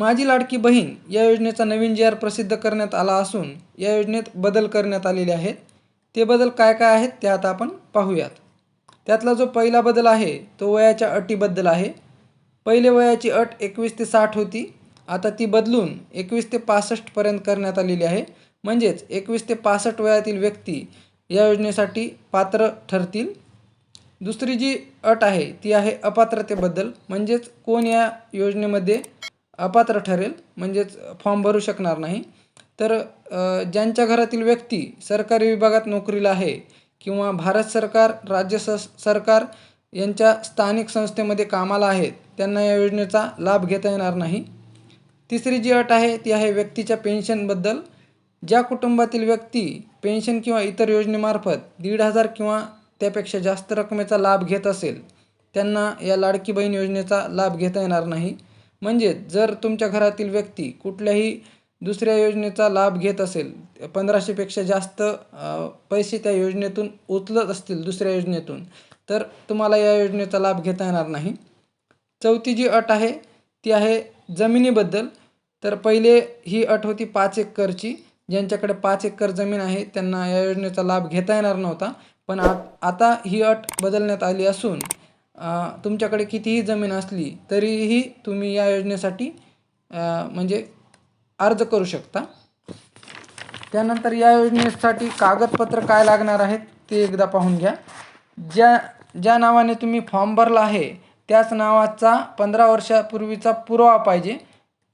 माझी लाडकी बहीण या योजनेचा नवीन जी आर प्रसिद्ध करण्यात आला असून या योजनेत बदल करण्यात आलेले आहेत. ते बदल काय काय आहेत ते आता आपण पाहूयात. त्यातला जो पहिला बदल आहे तो वयाच्या अटीबद्दल आहे. पहिले वयाची अट एकवीस ते साठ होती. आता ती बदलून एकवीस ते पासष्टपर्यंत करण्यात आलेली आहे. म्हणजेच एकवीस ते पासष्ट वयातील व्यक्ती या योजनेसाठी पात्र ठरतील. दुसरी जी अट आहे ती आहे अपात्रतेबद्दल. म्हणजेच कोण या योजनेमध्ये अपात्र ठरेल म्हणजेच फॉर्म भरू शकणार नाही. तर ज्यांच्या घरातील व्यक्ती सरकारी विभागात नोकरीला आहे किंवा भारत सरकार राज्य स सरकार यांच्या स्थानिक संस्थेमध्ये कामाला आहेत त्यांना या योजनेचा लाभ घेता येणार नाही. तिसरी जी अट आहे ती आहे व्यक्तीच्या पेन्शनबद्दल ज्या कुटुंबातील व्यक्ती पेन्शन किंवा इतर योजनेमार्फत दीड हजार किंवा त्यापेक्षा जास्त रकमेचा लाभ घेत असेल त्यांना या लाडकी बहीण योजनेचा लाभ घेता येणार नाही. म्हणजे जर तुमच्या घरातील व्यक्ती कुठल्याही दुसऱ्या योजनेचा लाभ घेत असेल पंधराशेपेक्षा जास्त पैसे त्या योजनेतून उचलत असतील दुसऱ्या योजनेतून तर तुम्हाला या योजनेचा लाभ घेता येणार नाही. चौथी जी अट आहे ती आहे जमिनीबद्दल. तर पहिले ही अट होती पाच एकरची ज्यांच्याकडे पाच एकर जमीन आहे त्यांना या योजनेचा लाभ घेता येणार नव्हता. पण आ आता ही अट बदलण्यात आली असून तुमच्याकडे कितीही जमीन असली तरीही तुम्ही या योजनेसाठी म्हणजे अर्ज करू शकता. त्यानंतर या योजनेसाठी कागदपत्र काय लागणार आहेत ते एकदा पाहून घ्या. ज्या ज्या नावाने तुम्ही फॉर्म भरला आहे त्याच नावाचा पंधरा वर्षापूर्वीचा पुरावा पाहिजे.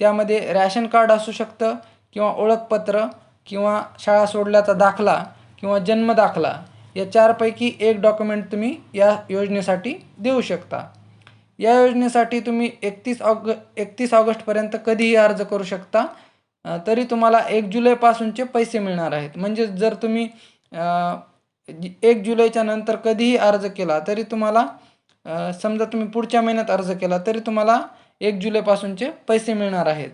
त्यामध्ये रॅशन कार्ड असू शकतं किंवा ओळखपत्र किंवा शाळा सोडल्याचा दाखला किंवा जन्म दाखला या चारपैकी एक डॉक्युमेंट तुम्ही या योजनेसाठी देऊ शकता. या योजनेसाठी तुम्ही एकतीस ऑग एकतीस ऑगस्टपर्यंत कधीही अर्ज करू शकता. तरी तुम्हाला एक जुलैपासूनचे पैसे मिळणार आहेत. म्हणजे जर तुम्ही एक जुलैच्या नंतर कधीही अर्ज केला तरी तुम्हाला समजा तुम्ही पुढच्या महिन्यात अर्ज केला तरी तुम्हाला एक जुलैपासूनचे पैसे मिळणार आहेत.